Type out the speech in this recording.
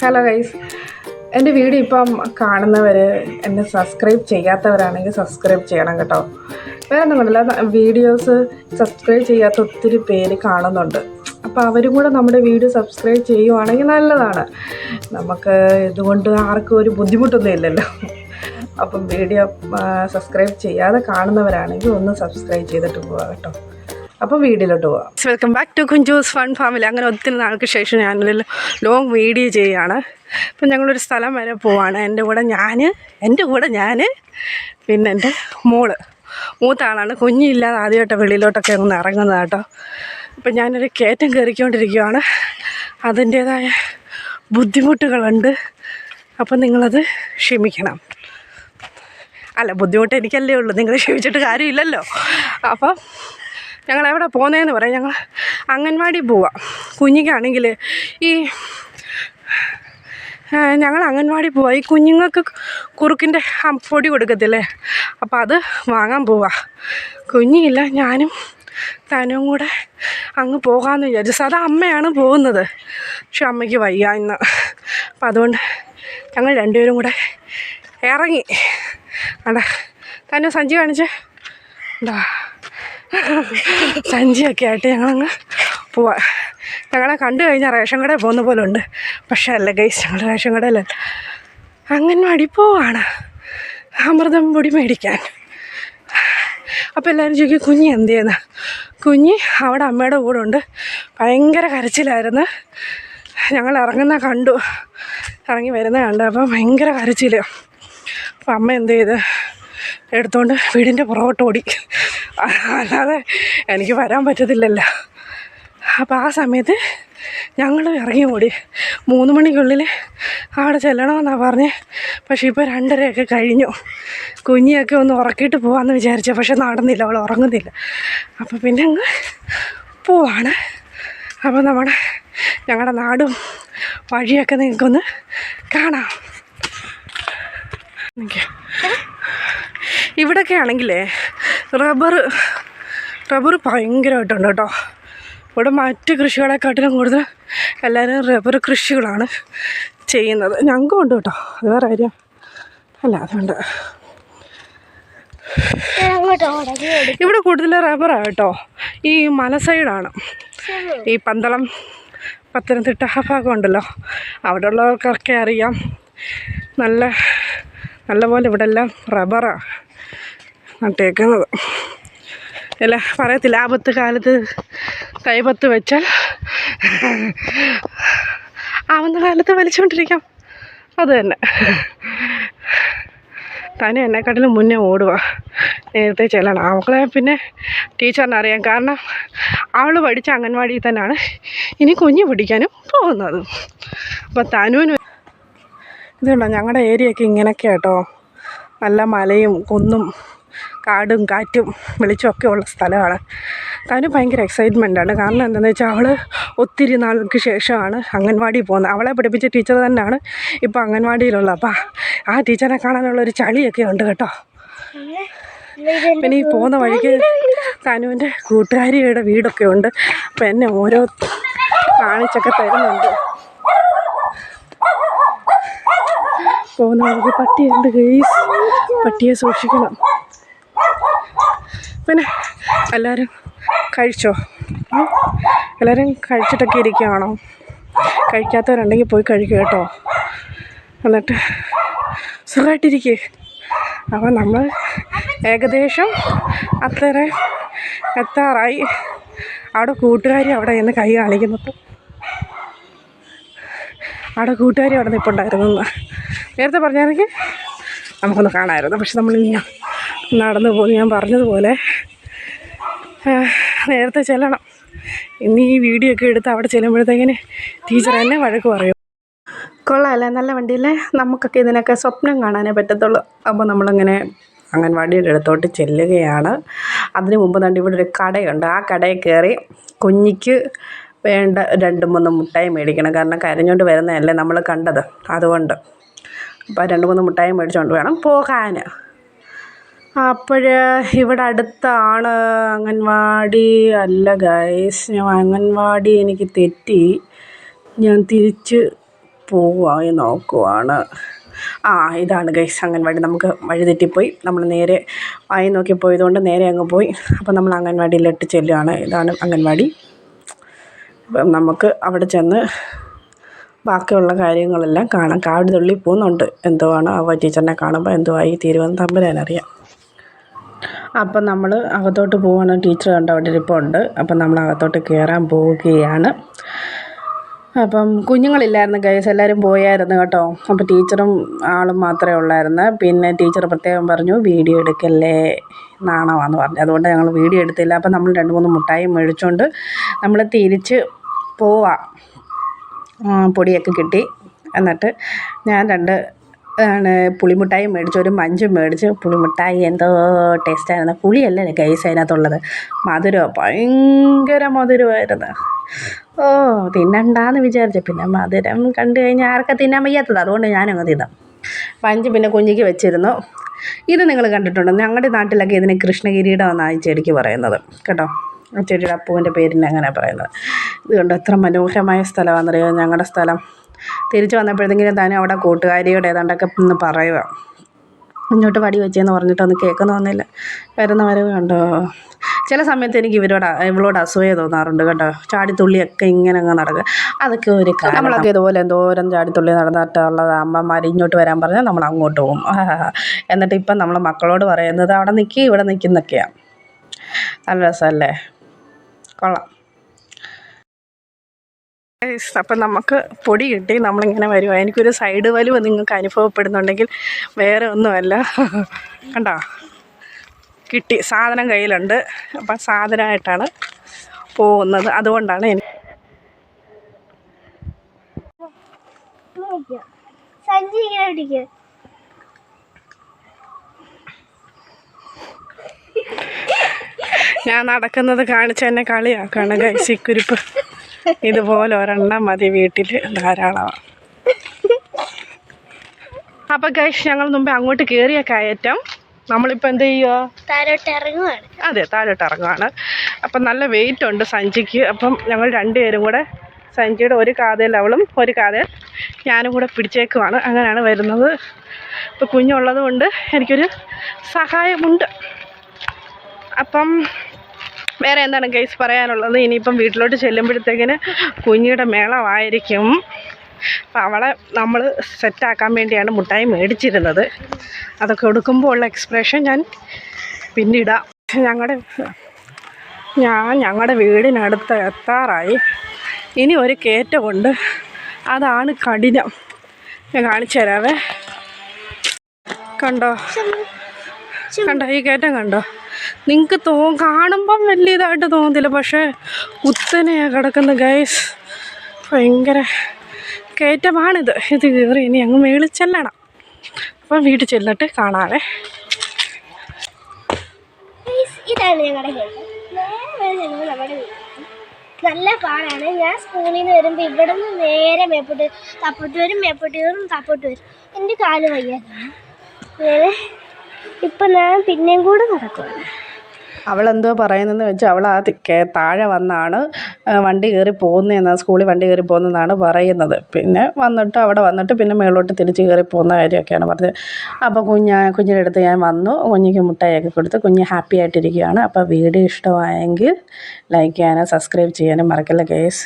Hello guys എന്റെ video ഇപ്പം കാണുന്നവർ എന്നെ സബ്സ്ക്രൈബ് ചെയ്യാത്തവരാണെങ്കിൽ സബ്സ്ക്രൈബ് ചെയ്യണം കേട്ടോ. വേറെ ഒന്നുമില്ല വീഡിയോസ് സബ്സ്ക്രൈബ് ചെയ്യാത്ത ഒത്തിരി പേര് കാണുന്നുണ്ട്. അപ്പോൾ അവരും കൂടെ നമ്മുടെ വീഡിയോ സബ്സ്ക്രൈബ് ചെയ്യുവാണെങ്കിൽ നല്ലതാണ്. നമുക്ക് ഇതുകൊണ്ട് ആർക്കും ഒരു ബുദ്ധിമുട്ടൊന്നും ഇല്ലല്ലോ. അപ്പം വീഡിയോ സബ്സ്ക്രൈബ് ചെയ്യാതെ കാണുന്നവരാണെങ്കിൽ ഒന്ന് സബ്സ്ക്രൈബ് ചെയ്തിട്ട് പോവാം കേട്ടോ. അപ്പം വീഡിയോയിലോട്ട് പോവാം. Welcome back to Kunjus fun family അങ്ങനെ ഒത്തിരി നാൾക്ക് ശേഷം ഞാനൊരു ലോങ് വീഡിയോ ചെയ്യുകയാണ്. അപ്പം ഞങ്ങളൊരു സ്ഥലം വരെ പോവാണ്. എന്റെ കൂടെ ഞാൻ എന്റെ കൂടെ ഞാൻ പിന്നെ എന്റെ മോൾ. മൂത്ത ആളാണ് കുഞ്ഞില്ലാതെ ആദ്യമായിട്ട് വെളിയിലോട്ടൊക്കെ ഒന്ന് ഇറങ്ങുന്നത് കേട്ടോ. അപ്പം ഞാനൊരു കയറ്റം കയറിക്കൊണ്ടിരിക്കുകയാണ് അതിന്റേതായ ബുദ്ധിമുട്ടുകളുണ്ട്. അപ്പം നിങ്ങളത് ക്ഷമിക്കണം. അല്ല ബുദ്ധിമുട്ട് എനിക്കല്ലേ ഉള്ളൂ. നിങ്ങൾ ക്ഷമിച്ചിട്ട് കാര്യമില്ലല്ലോ. അപ്പം ഞങ്ങൾ എവിടെ പോകുന്നതെന്ന് പറയാം. ഞങ്ങൾ അംഗൻവാടി പോവാം. കുഞ്ഞിക്കാണെങ്കിൽ ഈ ഞങ്ങൾ അംഗൻവാടി പോവാം. ഈ കുഞ്ഞുങ്ങൾക്ക് കുറുക്കിന്റെ അമ്പൊടി പൊടി കൊടുക്കത്തില്ലേ? അപ്പോൾ അത് വാങ്ങാൻ പോവാ. കുഞ്ഞില്ല ഞാനും തനും കൂടെ അങ്ങ് പോകാമെന്ന് വിചാരിച്ചു. സാധാ അമ്മയാണ് പോകുന്നത്. പക്ഷെ അമ്മയ്ക്ക് വയ്യ ഇന്ന്. അപ്പം അതുകൊണ്ട് ഞങ്ങൾ രണ്ടുപേരും കൂടെ ഇറങ്ങി. അടാ തന്നെ സഞ്ചി കാണിച്ചേ? എന്താ സഞ്ചിയൊക്കെ ആയിട്ട് ഞങ്ങളങ്ങ് പോവാം. ഞങ്ങളെ കണ്ടു കഴിഞ്ഞാൽ റേഷൻ കടയിൽ പോകുന്ന പോലെ ഉണ്ട്. പക്ഷെ അല്ല ഗൈസ് ഞങ്ങൾ റേഷൻ കടയിലല്ല. അംഗൻവാടി പോവാണ്. അമൃതം പൊടി മേടിക്കാൻ. അപ്പോൾ എല്ലാവരും ചോദിക്കും കുഞ്ഞി എന്ത് ചെയ്യുന്ന കുഞ്ഞി അവിടെ അമ്മയുടെ കൂടെ ഉണ്ട്. ഭയങ്കര കരച്ചിലായിരുന്നു. ഞങ്ങൾ ഇറങ്ങുന്ന കണ്ടു. ഇറങ്ങി വരുന്ന കണ്ടു അപ്പം ഭയങ്കര കരച്ചിൽ അപ്പം അമ്മ എന്ത് ചെയ്ത്? എടുത്തുകൊണ്ട് വീടിന്റെ പുറകോട്ട് ഓടി. അല്ലാതെ എനിക്ക് വരാൻ പറ്റത്തില്ലല്ലോ. അപ്പോൾ ആ സമയത്ത് ഞങ്ങൾ ഇറങ്ങി ഓടി. മൂന്ന് മണിക്കുള്ളിൽ അവിടെ ചെല്ലണമെന്നാണ് പറഞ്ഞ്. പക്ഷേ ഇപ്പോൾ രണ്ടരയൊക്കെ കഴിഞ്ഞു. കുഞ്ഞിയൊക്കെ ഒന്ന് ഉറക്കിയിട്ട് പോകാമെന്ന് വിചാരിച്ചു. പക്ഷേ നടന്നില്ല അവൾ ഉറങ്ങുന്നില്ല. അപ്പോൾ പിന്നെ അങ്ങ് പോവാണ്. അപ്പോൾ നമ്മുടെ ഞങ്ങളുടെ നാടും വഴിയൊക്കെ നിങ്ങൾക്കൊന്ന് കാണാം. നിൽക്കുക ഇവിടെയൊക്കെ ആണെങ്കിലേ റബ്ബർ റബ്ബർ ഭയങ്കരമായിട്ടുണ്ട് കേട്ടോ. ഇവിടെ മറ്റ് കൃഷികളെക്കാട്ടിലും കൂടുതൽ എല്ലാവരും റബ്ബർ കൃഷികളാണ് ചെയ്യുന്നത്. ഞങ്ങൾക്കും ഉണ്ട് കേട്ടോ. അത് വേറെ കാര്യം അല്ല അതുകൊണ്ട് ഇവിടെ കൂടുതൽ റബ്ബറാണ് കേട്ടോ. ഈ മല സൈഡാണ്. ഈ പന്തളം പത്തനംതിട്ട ഭാഗം ഉണ്ടല്ലോ. അവിടെ ഉള്ളവർക്കൊക്കെ അറിയാം. നല്ല നല്ലപോലെ ഇവിടെ എല്ലാം റബ്ബറാണ് നട്ടേക്കുന്നത് അല്ല പറയത്തില്ല. ആപത്ത് കാലത്ത് തൈപത്ത് വെച്ചാൽ ആവുന്ന കാലത്ത് വലിച്ചുകൊണ്ടിരിക്കാം അത് തന്നെ. തന്നെ എന്നെക്കാട്ടിലും മുന്നേ ഓടുക നേരത്തെ ചെല്ലണം. അവളെ പിന്നെ ടീച്ചറിനെ അറിയാം. കാരണം അവൾ പഠിച്ച അംഗൻവാടിയിൽ തന്നെയാണ് ഇനി കുഞ്ഞ് പിടിക്കാനും പോകുന്നത്. അപ്പോൾ തനുവിന് ഇതുണ്ടോ? ഞങ്ങളുടെ ഏരിയയൊക്കെ ഇങ്ങനെയൊക്കെ കേട്ടോ നല്ല മലയും കുന്നും കാടും കാറ്റും വെളിച്ചമൊക്കെ ഉള്ള സ്ഥലമാണ്. തനു ഭയങ്കര എക്സൈറ്റ്മെന്റാണ് കാരണം എന്താണെന്ന് വെച്ചാൽ അവൾ ഒത്തിരി നാൾക്ക് ശേഷമാണ് അംഗൻവാടി പോകുന്നത്. അവളെ പഠിപ്പിച്ച ടീച്ചർ തന്നെയാണ് ഇപ്പോൾ അംഗൻവാടിയിലുള്ളത്. അപ്പോൾ ആ ടീച്ചറെ കാണാനുള്ളൊരു ചളിയൊക്കെ ഉണ്ട് കേട്ടോ. പിന്നെ ഈ പോകുന്ന വഴിക്ക് തനുവിന്റെ കൂട്ടുകാരിയുടെ വീടൊക്കെ ഉണ്ട്. അപ്പം എന്നെ ഓരോ കാണിച്ചൊക്കെ തരുന്നുണ്ട്. പോകുന്ന വഴിക്ക് പട്ടിയുണ്ട് ഗെയ്സ് പട്ടിയെ സൂക്ഷിക്കണം. പിന്നെ എല്ലാവരും കഴിച്ചോ? എല്ലാവരും കഴിച്ചിട്ടൊക്കെ ഇരിക്കുകയാണോ? കഴിക്കാത്തവരുണ്ടെങ്കിൽ പോയി കഴിക്കുക കേട്ടോ. എന്നിട്ട് സുഖമായിട്ടിരിക്കുക അപ്പോൾ നമ്മൾ ഏകദേശം അത്ര എത്താറായി. അവിടെ കൂട്ടുകാരി അവിടെ നിന്ന് കൈ കാണിക്കുന്നത് അവിടെ കൂട്ടുകാരി അവിടെ നിൽപ്പുണ്ടായിരുന്നു നേരത്തെ പറഞ്ഞാണെങ്കിൽ നമുക്കൊന്ന് കാണാമായിരുന്നു. പക്ഷെ നമ്മൾ ഇനി നടന്നു പോകുന്നു ഞാൻ പറഞ്ഞതുപോലെ നേരത്തെ ചെല്ലണം. ഇന്ന് ഈ വീഡിയോ ഒക്കെ എടുത്ത് അവിടെ ചെല്ലുമ്പോഴത്തേക്കിന് ടീച്ചർ എന്നെ വഴക്ക് പറയും. കൊള്ളാമല്ലേ നല്ല വണ്ടിയല്ലേ? നമുക്കൊക്കെ ഇതിനൊക്കെ സ്വപ്നം കാണാനേ പറ്റത്തുള്ളൂ. അപ്പോൾ നമ്മളങ്ങനെ അംഗൻവാടിയുടെ അടുത്തോട്ട് ചെല്ലുകയാണ്. അതിന് മുമ്പ് തന്നെ ഇവിടെ ഒരു കടയുണ്ട്. ആ കടയിൽ കയറി കുഞ്ഞിക്ക് വേണ്ട രണ്ട് മൂന്ന് മുട്ടായി മേടിക്കണം. കാരണം കരഞ്ഞുകൊണ്ട് വരുന്നതല്ലേ നമ്മൾ കണ്ടത്. അതുകൊണ്ട്. അപ്പോൾ രണ്ട് മൂന്ന് മുട്ടായി മേടിച്ചുകൊണ്ട് വേണം പോകാൻ അപ്പോൾ ഇവിടെ അടുത്താണ് അംഗൻവാടി. അല്ല ഗൈസ് ഞാൻ അംഗൻവാടി എനിക്ക് തെറ്റി. ഞാൻ തിരിച്ച് പോവായി നോക്കുവാണ്. ആ ഇതാണ് ഗൈസ് അംഗൻവാടി. നമുക്ക് വഴി തെറ്റിപ്പോയി. നമ്മൾ നേരെ ആയി നോക്കി പോയതുകൊണ്ട് നേരെ അങ്ങ് പോയി. അപ്പം നമ്മൾ അംഗൻവാടിയിലിട്ട് ചെല്ലുകയാണ് ഇതാണ് അംഗൻവാടി. അപ്പം നമുക്ക് അവിടെ ചെന്ന് ബാക്കിയുള്ള കാര്യങ്ങളെല്ലാം കാണാം. കാട് തുള്ളി പോകുന്നുണ്ട്. എന്തോ ആണ് അവ ടീച്ചറിനെ കാണുമ്പോൾ എന്തോ ആയി തീരുമെന്ന് തമ്പുരാനറിയാം. അപ്പം നമ്മൾ അകത്തോട്ട് പോവാണ്. ടീച്ചർ കണ്ട അവിടെ ഇരിപ്പുണ്ട്. അപ്പം നമ്മൾ അകത്തോട്ട് കയറാൻ പോവുകയാണ്. അപ്പം കുഞ്ഞുങ്ങളില്ലായിരുന്നു ഗൈസ് എല്ലാവരും പോയായിരുന്നു കേട്ടോ. അപ്പോൾ ടീച്ചറും ആളും മാത്രമേ ഉള്ളായിരുന്നു. പിന്നെ ടീച്ചർ പ്രത്യേകം പറഞ്ഞു വീഡിയോ എടുക്കല്ലേ? നാണമാണെന്ന് പറഞ്ഞു. അതുകൊണ്ട് ഞങ്ങൾ വീഡിയോ എടുത്തില്ല. അപ്പം നമ്മൾ രണ്ട് മൂന്ന് മുട്ടായി മേടിച്ചുകൊണ്ട് നമ്മൾ തിരിച്ച് പോവാം. പൊടിയൊക്കെ കിട്ടി. എന്നിട്ട് ഞാൻ രണ്ട് ആണ്. പുളിമുട്ടായി മേടിച്ചു. ഒരു മഞ്ചും മേടിച്ചു. പുളിമുട്ടായി എന്തോ ടേസ്റ്റായിരുന്നു പുളിയല്ല ഗൈസ് അതിനകത്തുള്ളത്? മധുരം? ഭയങ്കര മധുരമായിരുന്നു. ഓ തിന്നണ്ടാന്ന് വിചാരിച്ചു. പിന്നെ മധുരം കണ്ടു കഴിഞ്ഞാൽ ആർക്കാ തിന്നാൻ വയ്യാത്തത്? അതുകൊണ്ട് ഞാനങ്ങ് തിന്നാം. പഞ്ച് പിന്നെ കുഞ്ഞിക്ക് വെച്ചിരുന്നു. ഇത് നിങ്ങൾ കണ്ടിട്ടുണ്ടോ? ഞങ്ങളുടെ നാട്ടിലൊക്കെ ഇതിന് കൃഷ്ണകിരീടം ഈ ചെടിക്ക് പറയുന്നത്. കേട്ടോ? ചെടിയുടെ അപ്പൂവിന്റെ പേരിന് അങ്ങനെ പറയുന്നത്. ഇത് കണ്ടോ എത്ര മനോഹരമായ സ്ഥലമാണെന്നറിയാം? ഞങ്ങളുടെ സ്ഥലം. തിരിച്ചു വന്നപ്പോഴത്തേക്കിനും തന്നെ അവിടെ കൂട്ടുകാരിയോട് ഏതാണ്ടൊക്കെ ഒന്ന് പറയുക ഇങ്ങോട്ട് വടി വെച്ചെന്ന് പറഞ്ഞിട്ടൊന്നും കേൾക്കുന്നൊന്നുമില്ല വരുന്ന വരവ് കണ്ടോ? ചില സമയത്ത് എനിക്ക് ഇവരോട് ഇവളോട് അസൂയ തോന്നാറുണ്ട് കേട്ടോ. ചാടിത്തുള്ളിയൊക്കെ ഇങ്ങനെ അങ്ങ് നടക്കുക. അതൊക്കെ ഒരു കാര്യം നമ്മളൊക്കെ ഇതുപോലെ എന്തോരം ചാടിത്തുള്ളി നടന്നിട്ടുള്ളത് അമ്മമാർ ഇങ്ങോട്ട് വരാൻ പറഞ്ഞാൽ നമ്മൾ അങ്ങോട്ട് പോകും. എന്നിട്ട് ഇപ്പം നമ്മൾ മക്കളോട് പറയുന്നത് അവിടെ നിൽക്കി ഇവിടെ നിൽക്കുന്നൊക്കെയാണ് നല്ല രസമല്ലേ? കൊള്ളാം. അപ്പം നമുക്ക് പൊടി കിട്ടി നമ്മളിങ്ങനെ വരുക എനിക്കൊരു സൈഡ് വലിവ് നിങ്ങൾക്ക് അനുഭവപ്പെടുന്നുണ്ടെങ്കിൽ വേറെ ഒന്നുമല്ല. കണ്ടോ? കിട്ടി. സാധനം കയ്യിലുണ്ട്. അപ്പം സാധനമായിട്ടാണ് പോകുന്നത്. അതുകൊണ്ടാണ് എനിക്ക് സഞ്ചി ഇങ്ങനെ പിടിക്കുക ഞാൻ നടക്കുന്നത് കാണിച്ച് എന്നെ കളിയാക്കാണ് ഗൈസിക്കുരിപ്പ് ഇതുപോലെ ഒരെണ്ണം മതി വീട്ടിൽ ധാരാളമാണ് അപ്പം ഗൈസ് ഞങ്ങൾ മുമ്പേ അങ്ങോട്ട് കേറിയ കയറ്റം. നമ്മളിപ്പോൾ എന്ത് ചെയ്യുക താരോട്ട് ഇറങ്ങുവാണ്. അതെ താഴോട്ട് ഇറങ്ങുവാണ്. അപ്പം നല്ല വെയിറ്റ് ഉണ്ട് സഞ്ചിക്ക് അപ്പം ഞങ്ങൾ രണ്ടുപേരും കൂടെ സഞ്ചിയുടെ ഒരു കാതയിൽ അവളും ഒരു കാതയിൽ ഞാനും കൂടെ പിടിച്ചേക്കുവാണ്. അങ്ങനെയാണ് വരുന്നത്. ഇപ്പോൾ കുഞ്ഞുള്ളത് കൊണ്ട് എനിക്കൊരു സഹായമുണ്ട്. അപ്പം വേറെ എന്താണ് കേസ് പറയാനുള്ളത്? ഇനിയിപ്പം വീട്ടിലോട്ട് ചെല്ലുമ്പോഴത്തേക്കിന് കുഞ്ഞിയുടെ മേളമായിരിക്കും. അപ്പം അവളെ നമ്മൾ സെറ്റാക്കാൻ വേണ്ടിയാണ് മുട്ടായി മേടിച്ചിരുന്നത്. അതൊക്കെ എടുക്കുമ്പോൾ ഉള്ള എക്സ്പ്രഷൻ ഞാൻ പിന്നിടാം. ഞങ്ങളുടെ ഞാൻ ഞങ്ങളുടെ വീടിനടുത്ത് എത്താറായി. ഇനി ഒരു കയറ്റമുണ്ട്. അതാണ് കഠിനം. ഞാൻ കാണിച്ചു തരാവേ. കണ്ടോ? കണ്ടോ? ഈ കയറ്റം കണ്ടോ? നിങ്ങൾക്ക് തോ കാണുമ്പം വലിയതായിട്ട് തോന്നത്തില്ല. പക്ഷേ കുത്തനെയാണ് കിടക്കുന്നത് ഗൈസ് ഭയങ്കര കയറ്റമാണിത്. ഇത് കയറി ഇനി അങ്ങ് മേളിൽ ചെല്ലണം. അപ്പം വീട്ടിൽ ചെല്ലിട്ട് കാണാവേ. ഇതാണ് ഞങ്ങളുടെ നല്ല പാടാണ് ഞാൻ സ്കൂളിൽ നിന്ന് വരുമ്പോൾ ഇവിടെ നിന്ന് നേരെ മേപ്പോട്ട് തപ്പോട്ട് വരും മേപ്പോട്ട് കയറും തപ്പോട്ട് വരും. എന്റെ കാൽ വയ്യാതാണ് ഇപ്പം ഞാൻ പിന്നെയും കൂടെ നടക്കുവാണ്. അവളെന്തോ പറയുന്നതെന്ന് വെച്ചാൽ അവൾ ആ താഴെ വന്നാണ് വണ്ടി കയറി പോകുന്നതെന്ന് സ്കൂളിൽ വണ്ടി കയറി പോകുന്നതെന്നാണ് പറയുന്നത്. പിന്നെ വന്നിട്ട് അവിടെ വന്നിട്ട് പിന്നെ മേളോട്ട് തിരിച്ച് കയറി പോകുന്ന കാര്യമൊക്കെയാണ് പറഞ്ഞത്. അപ്പോൾ കുഞ്ഞ് കുഞ്ഞിന്റെ അടുത്ത് ഞാൻ വന്നു കുഞ്ഞിക്ക് മുട്ടായൊക്കെ കൊടുത്ത് കുഞ്ഞ് ഹാപ്പി ആയിട്ടിരിക്കുകയാണ്. അപ്പോൾ വീഡിയോ ഇഷ്ടമായെങ്കിൽ ലൈക്ക് ചെയ്യാനും സബ്സ്ക്രൈബ് ചെയ്യാനും മറക്കല്ല കേസ്